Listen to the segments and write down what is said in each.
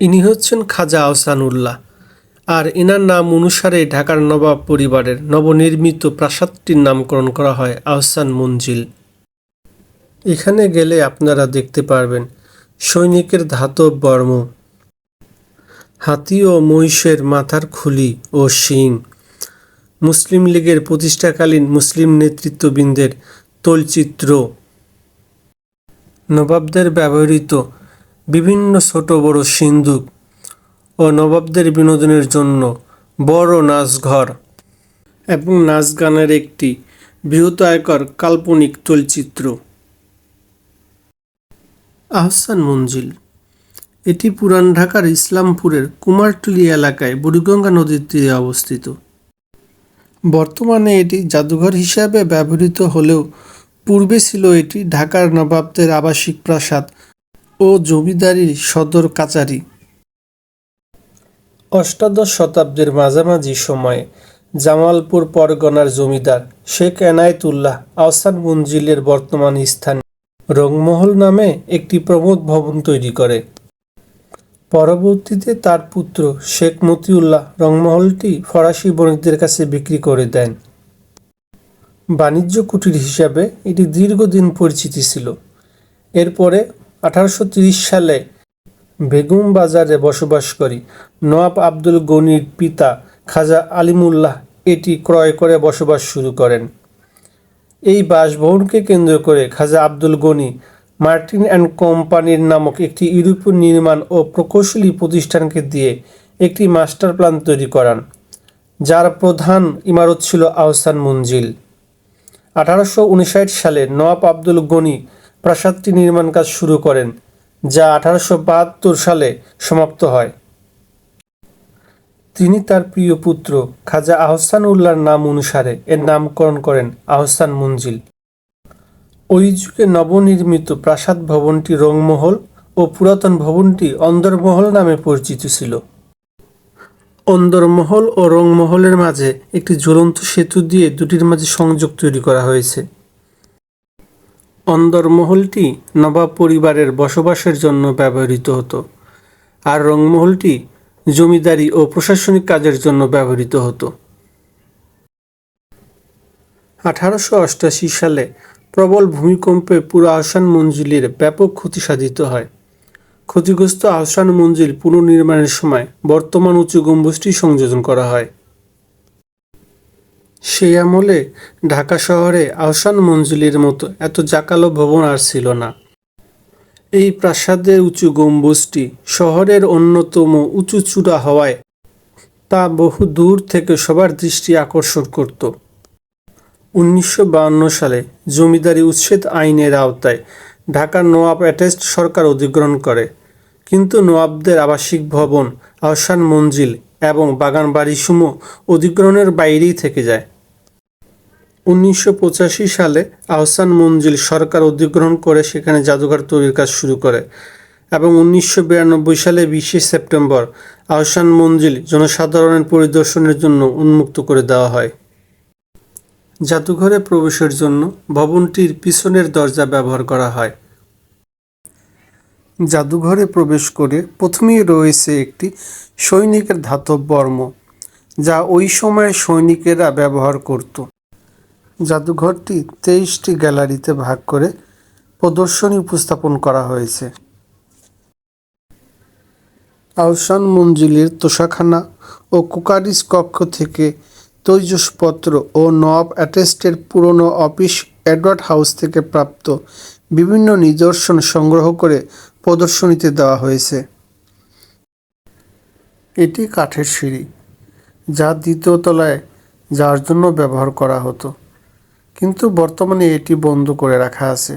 ইনি হচ্ছেন খাজা আহসানুল্লাহ। আর এনার নাম অনুসারে ঢাকার নবাব পরিবারের নবনির্মিত প্রাসাদটির নামকরণ করা হয় আহসান মঞ্জিল। এখানে গেলে আপনারা দেখতে পারবেন সৈনিকের ধাতব বর্ম, হাতি ও মহিষের মাথার খুলি ও শিং। মুসলিম লীগের প্রতিষ্ঠাকালীন মুসলিম নেতৃত্ববৃন্দের তৈলচিত্র। নবাবদের ব্যবহৃত বিভিন্ন ছোট বড় সিন্দুক ও নবাবদের বিনোদনের জন্য বড় নাচঘর এবং নাচ গানের একটি বৃহদায়কর কাল্পনিক তৈলচিত্র আহসান মঞ্জিল। এটি পুরান ঢাকার ইসলামপুরের কুমারটুলি এলাকায় বুড়িগঙ্গা নদীর তীরে অবস্থিত। বর্তমানে এটি জাদুঘর হিসাবে ব্যবহৃত হলেও পূর্বে ছিল এটি ঢাকার নবাবদের আবাসিক প্রাসাদ ও জমিদারির সদর কাচারি। অষ্টাদশ শতাব্দীর মাঝামাঝি সময়ে জামালপুর পরগনার জমিদার শেখ এনায়েতুল্লাহ আহসান মঞ্জিলের বর্তমান স্থানে রংমহল নামে একটি প্রমোদ ভবন তৈরি করে। পরবর্তীতে তার পুত্র শেখ মতিউল্লাহ রংমহলটি ফরাসি বণিকদের কাছে বিক্রি করে দেন। বাণিজ্য কুটির হিসাবে এটি দীর্ঘদিন পরিচিতি ছিল। এরপরে আঠারোশো সালে বেগুম বাজারে বসবাস করি। নওয়াব আব্দুল গনির পিতা খাজা আলিমুল্লাহ এটি ক্রয় করে বসবাস শুরু করেন। এই বাসভবনকে কেন্দ্র করে খাজা আব্দুল গনি মার্টিন অ্যান্ড কোম্পানির নামক একটি ইউরোপীয় নির্মাণ ও প্রকৌশলী প্রতিষ্ঠানকে দিয়ে একটি মাস্টার প্ল্যান তৈরি করান, যার প্রধান ইমারত ছিল আহসান মঞ্জিল। আঠারোশো উনষাট সালে নওয়াব আব্দুল গনি প্রাসাদটি নির্মাণ কাজ শুরু করেন, যা আঠারোশো বাহাত্তর সালে সমাপ্ত হয়। তিনি তার প্রিয় পুত্র খাজা আহসান উল্লাহর নাম অনুসারে এর নামকরণ করেন আহসান মঞ্জিল। ওই যুগে নবনির্মিত প্রাসাদ ভবনটি রংমহল ও পুরাতন ভবনটি অন্দরমহল নামে পরিচিত ছিল। অন্দরমহল ও রংমহলের মাঝে একটি জ্বলন্ত সেতু দিয়ে দুটির মাঝে সংযোগ তৈরি করা হয়েছে। অন্দরমহলটি নবাব পরিবারের বসবাসের জন্য ব্যবহৃত হতো, আর রংমহলটি জমিদারি ও প্রশাসনিক কাজের জন্য ব্যবহৃত হতো। আঠারোশো অষ্টাশি সালে প্রবল ভূমিকম্পে পুরো আহসান মঞ্জিলের ব্যাপক ক্ষতি সাধিত হয়। ক্ষতিগ্রস্ত আহসান মঞ্জিল পুনর্নির্মাণের সময় বর্তমান উঁচু গম্বুজটি সংযোজন করা হয়। সেই আমলে ঢাকা শহরে আহসান মঞ্জিলের মতো এত জাকালো ভবন আর ছিল না। এই প্রাসাদের উঁচু গম্বুজটি শহরের অন্যতম উঁচু চূড়া হওয়ায় তা বহু দূর থেকে সবার দৃষ্টি আকর্ষণ করত। উনিশশো বায়ান্ন সালে জমিদারি উচ্ছেদ আইনের আওতায় ঢাকার নোয়াব অ্যাটেস্ট সরকার অধিগ্রহণ করে। কিন্তু নোয়াবদের আবাসিক ভবন আহসান মঞ্জিল এবং বাগান বাড়িসমূহ অধিগ্রহণের বাইরেই থেকে যায়। উনিশশো পঁচাশি সালে আহসান মঞ্জিল সরকার অধিগ্রহণ করে সেখানে জাদুঘর তৈরির কাজ শুরু করে এবং উনিশশো বিরানব্বই সালে বিশে সেপ্টেম্বর আহসান মঞ্জিল জনসাধারণের পরিদর্শনের জন্য উন্মুক্ত করে দেওয়া হয়। জাদুঘরে প্রবেশের জন্য ভবনটির পিছনের দরজা ব্যবহার করা হয়। জাদুঘরে প্রবেশ করে প্রথমেই রয়েছে একটি সৈনিকের ধাতব বর্ম, যা ওই সময় সৈনিকেরা ব্যবহার করত। জাদুঘরটি তেইশটি গ্যালারিতে ভাগ করে প্রদর্শনী উপস্থাপন করা হয়েছে। আহসান মঞ্জিলের তোষাখানা ও কুকারিস কক্ষ থেকে তৈজসপত্র ও নব অ্যাটেস্টের পুরনো অফিস এডওয়ার্ড হাউস থেকে প্রাপ্ত বিভিন্ন নিদর্শন সংগ্রহ করে প্রদর্শনীতে দেওয়া হয়েছে। এটি কাঠের সিঁড়ি, যা দ্বিতীয় তলায় যার জন্য ব্যবহার করা হতো। কিন্তু বর্তমানে এটি বন্ধ করে রাখা আছে।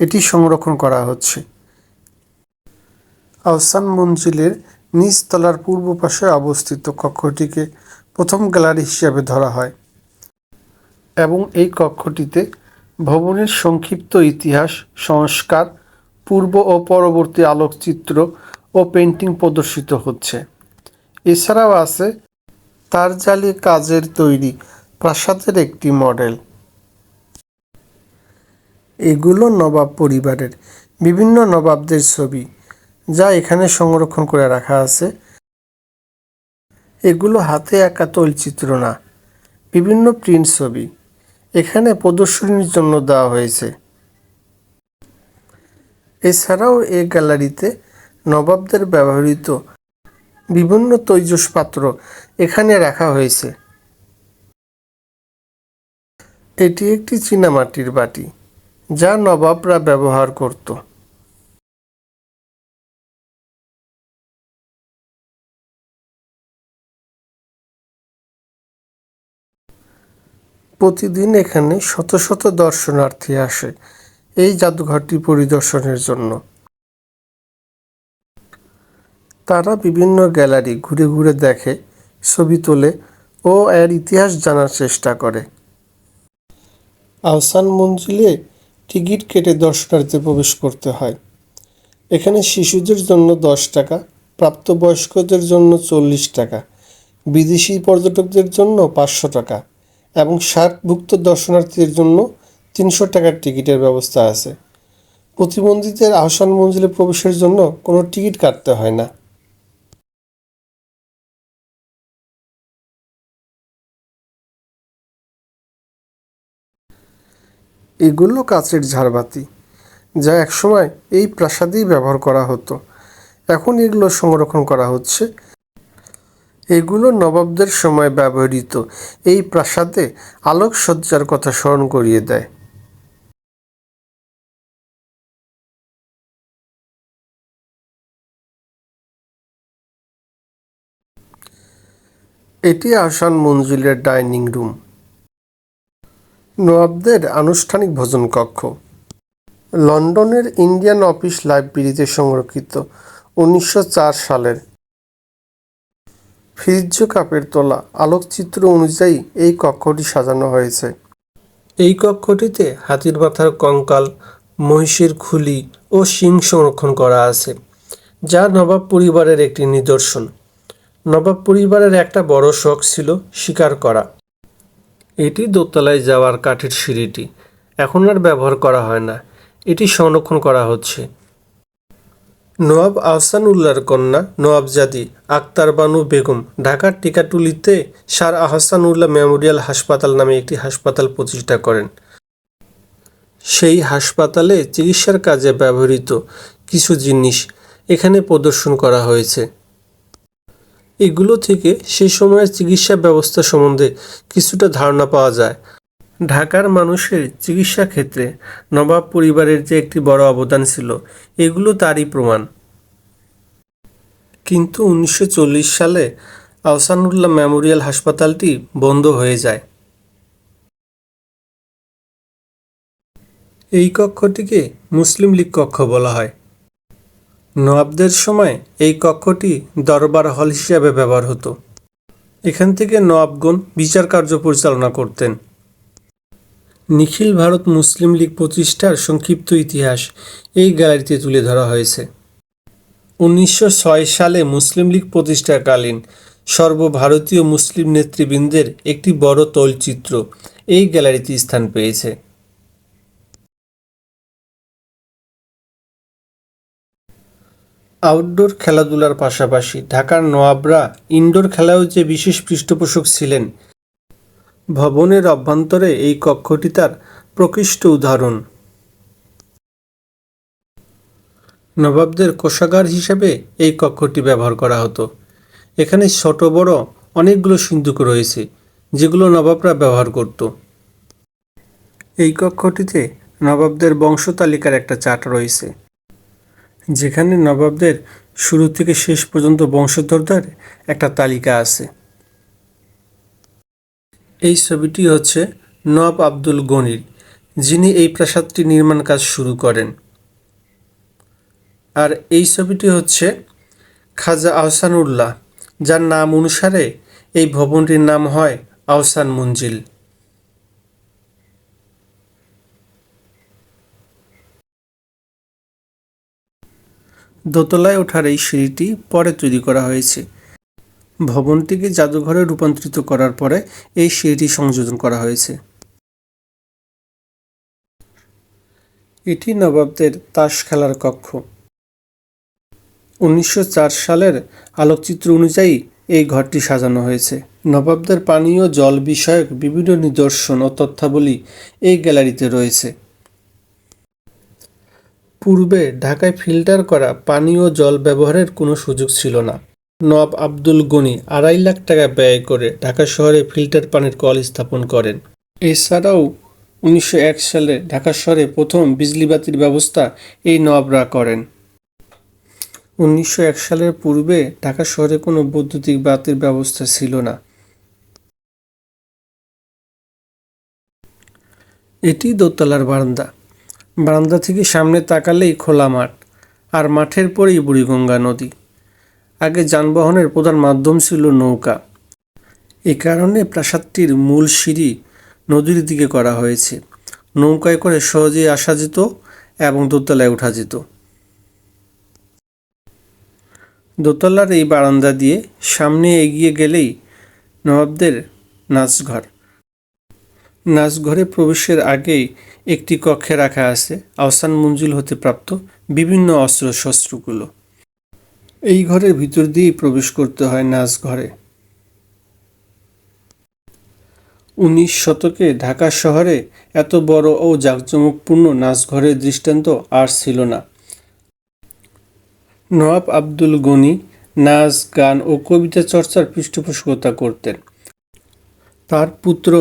এটি সংরক্ষণ করা হচ্ছে। আহসান মঞ্জিলের নিচতলার পূর্ব পাশে অবস্থিত কক্ষটিকে প্রথম গ্যালারি হিসাবে ধরা হয় এবং এই কক্ষটিতে ভবনের সংক্ষিপ্ত ইতিহাস, সংস্কার, পূর্ব ও পরবর্তী আলোকচিত্র ও পেন্টিং প্রদর্শিত হচ্ছে। এছাড়াও আছে তার জালি কাজের তৈরি প্রাসাদের একটি মডেল। এগুলো নবাব পরিবারের। বিভিন্ন নবাবদের ছবি যা এখানে সংরক্ষণ করে রাখা আছে। এগুলো হাতে আঁকা তৈলচিত্র না, বিভিন্ন প্রিন্ট ছবি। এখানে প্রদর্শনীর জন্য দেওয়া হয়েছে। এছাড়াও এ গ্যালারিতে নবাবদের ব্যবহৃত বিভিন্ন তৈজস পাত্র এখানে রাখা হয়েছে। এটি একটি চীনামাটির বাটি। যা নবাবরা ব্যবহার করত। প্রতিদিন এখানে শত শত দর্শনার্থী আসে এই জাদুঘরটি পরিদর্শনের জন্য। তারা বিভিন্ন গ্যালারি ঘুরে ঘুরে দেখে, ছবি তোলে ও এর ইতিহাস জানার চেষ্টা করে। আহসান মঞ্জিলে টিকিট কেটে দর্শনার্থীতে প্রবেশ করতে হয়। এখানে শিশুদের জন্য দশ টাকা, প্রাপ্তবয়স্কদের জন্য চল্লিশ টাকা, বিদেশি পর্যটকদের জন্য পাঁচশো টাকা এবং সার্কভুক্ত দর্শনার্থীদের জন্য তিনশো টাকার টিকিটের ব্যবস্থা আছে। প্রতিবন্ধীদের আহসান মঞ্জিলে প্রবেশের জন্য কোনো টিকিট কাটতে হয় না। এগুলো কাচের ঝাড়বাতি, যা একসময় এই প্রাসাদেই ব্যবহার করা হতো। এখন এগুলো সংরক্ষণ করা হচ্ছে। এগুলো নবাবদের সময় ব্যবহৃত। এই প্রাসাদে আলোকসজ্জার কথা স্মরণ করিয়ে দেয়। এটি আসান মঞ্জিলের ডাইনিং রুম। নবাবদের আনুষ্ঠানিক ভোজন কক্ষ। লন্ডনের ইন্ডিয়ান অফিস লাইব্রেরিতে সংরক্ষিত, উনিশশো চার সালের। ফ্রিজ কাপের তোলা আলোকচিত্র অনুযায়ী এই কক্ষটি সাজানো হয়েছে। এই কক্ষটিতে হাতির মাথার কঙ্কাল, মহিষের খুলি ও শিং সংরক্ষণ করা আছে, যা নবাব পরিবারের একটি নিদর্শন। নবাব পরিবারের একটা বড় শখ ছিল শিকার করা। এটি দোতলায় যাওয়ার কাঠের সিঁড়িটি। এখন আর ব্যবহার করা হয় না। এটি সংরক্ষণ করা হচ্ছে। নওয়াব আহসানুল্লাহর কন্যা নওয়াবজাদি আক্তার বানু বেগম ঢাকার টিকাটুলিতে সার আহসান উল্লাহ মেমোরিয়াল হাসপাতাল নামে একটি হাসপাতাল প্রতিষ্ঠা করেন। সেই হাসপাতালে চিকিৎসার কাজে ব্যবহৃত কিছু জিনিস এখানে প্রদর্শন করা হয়েছে। এগুলো থেকে সে সময়ের চিকিৎসা ব্যবস্থা সম্বন্ধে কিছুটা ধারণা পাওয়া যায়। ঢাকার মানুষের চিকিৎসা ক্ষেত্রে নবাব পরিবারের যে একটি বড় অবদান ছিল, এগুলো তারই প্রমাণ। কিন্তু উনিশশো চল্লিশ সালে আহসানুল্লাহ মেমোরিয়াল হাসপাতালটি বন্ধ হয়ে যায়। এই কক্ষটিকে মুসলিম লীগ কক্ষ বলা হয়। নবাবদের সময় এই কক্ষটি দরবার হল হিসাবে ব্যবহার হতো। এখান থেকে নবাবগণ বিচার কার্য পরিচালনা করতেন। নিখিল ভারত মুসলিম লীগ প্রতিষ্ঠার সংক্ষিপ্ত ইতিহাস এই গ্যালারিতে তুলে ধরা হয়েছে। উনিশশো ছয় সালে মুসলিম লীগ প্রতিষ্ঠাকালীন সর্বভারতীয় মুসলিম নেতৃবৃন্দের একটি বড় তৈলচিত্র এই গ্যালারিতে স্থান পেয়েছে। আউটডোর খেলাধুলার পাশাপাশি ঢাকার নওয়াবরা ইনডোর খেলায়ও যে বিশেষ পৃষ্ঠপোষক ছিলেন, ভবনের অভ্যন্তরে এই কক্ষটি তার প্রকৃষ্ট উদাহরণ। নবাবদের কোষাগার হিসেবে এই কক্ষটি ব্যবহার করা হতো। এখানে ছোট, বড় অনেকগুলো সিন্দুক রয়েছে, যেগুলো নবাবরা ব্যবহার করত। এই কক্ষটিতে নবাবদের বংশ তালিকার একটা চার্ট রয়েছে। যেখানে নবাবদের শুরু থেকে শেষ পর্যন্ত বংশধরদের একটা তালিকা আছে। এই ছবিটি হচ্ছে নব আব্দুল গনির, যিনি এই প্রাসাদটি নির্মাণ কাজ শুরু করেন। আর এই ছবিটি হচ্ছে খাজা আহসানুল্লাহ, যার নাম অনুসারে এই ভবনটির নাম হয় আহসান মঞ্জিল। দোতলায় ওঠার এই সিঁড়িটি পরে তৈরি করা হয়েছে। ভবনটিকে জাদুঘরে রূপান্তরিত করার পরে এই সিঁড়িটি সংযোজন করা হয়েছে। এটি নবাবদের তাস খেলার কক্ষ। উনিশশো চার সালের আলোকচিত্র অনুযায়ী এই ঘরটি সাজানো হয়েছে। নবাবদের পানীয় জল বিষয়ক বিভিন্ন নিদর্শন ও তথ্যাবলী এই গ্যালারিতে রয়েছে। পূর্বে ঢাকায় ফিল্টার করা পানীয় জল ব্যবহারের কোনো সুযোগ ছিল না। নব আব্দুল গনি আড়াই লাখ টাকা ব্যয় করে ঢাকা শহরে ফিল্টার পানির কল স্থাপন করেন। এছাড়াও উনিশশো এক সালে ঢাকা শহরে প্রথম বিজলি বাতির ব্যবস্থা এই নবরা করেন। উনিশশো এক সালের পূর্বে ঢাকা শহরে কোনো বৈদ্যুতিক বাতির ব্যবস্থা ছিল না। এটি দোতলার বারান্দা। বারান্দা থেকে সামনে তাকালেই খোলা মাঠ, আর মাঠের পরেই বুড়িগঙ্গা নদী। আগে যানবাহনের প্রধান মাধ্যম ছিল নৌকা। এ কারণে প্রাসাদটির মূল সিঁড়ি নদীর দিকে করা হয়েছে। নৌকায় করে সহজেই আসা যেত এবং দোতলায় ওঠা যেত। দোতলার এই বারান্দা দিয়ে সামনে এগিয়ে গেলেই নবাবদের নাচঘর। নাচঘরে প্রবেশের আগেই একটি কক্ষে রাখা আছে। আহসান মঞ্জুল হতে প্রাপ্ত বিভিন্ন অস্ত্র শস্ত্রগুলো। এই ঘরের ভিতর দিয়েই প্রবেশ করতে হয় নাচঘরে উনিশ শতকে ঢাকা শহরে এত বড় ও জাঁকজমকপূর্ণ নাচঘরের দৃষ্টান্ত আর ছিল না। নওয়াব আব্দুল গনি নাচ গান ও কবিতা চর্চার পৃষ্ঠপোষকতা করতেন। তার পুত্র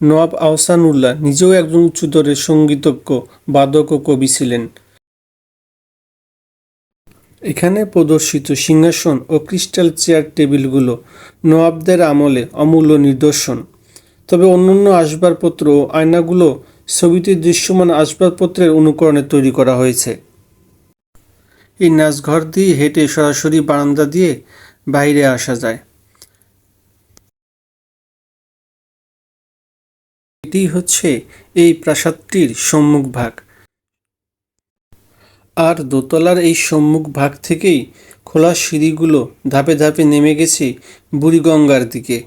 নওয়াব আহসানুল্লাহ নিজেও একজন উচ্চতরের সঙ্গীতজ্ঞ, বাদক ও কবি ছিলেন। এখানে প্রদর্শিত সিংহাসন ও ক্রিস্টাল চেয়ার টেবিলগুলো নওয়াবদের আমলে অমূল্য নিদর্শন। তবে অন্যান্য আসবাবপত্র ও আয়নাগুলো ছবিতে দৃশ্যমান আসবাবপত্রের অনুকরণে তৈরি করা হয়েছে। এই নাচঘর দিয়ে হেঁটে সরাসরি বারান্দা দিয়ে বাইরে আসা যায়। এটি হচ্ছে এই প্রাসাদটির সম্মুখ ভাগ। আর দোতলার এই সম্মুখ ভাগ থেকেই খোলা সিঁড়িগুলো ধাপে ধাপে নেমে গেছে বুড়িগঙ্গার দিকে।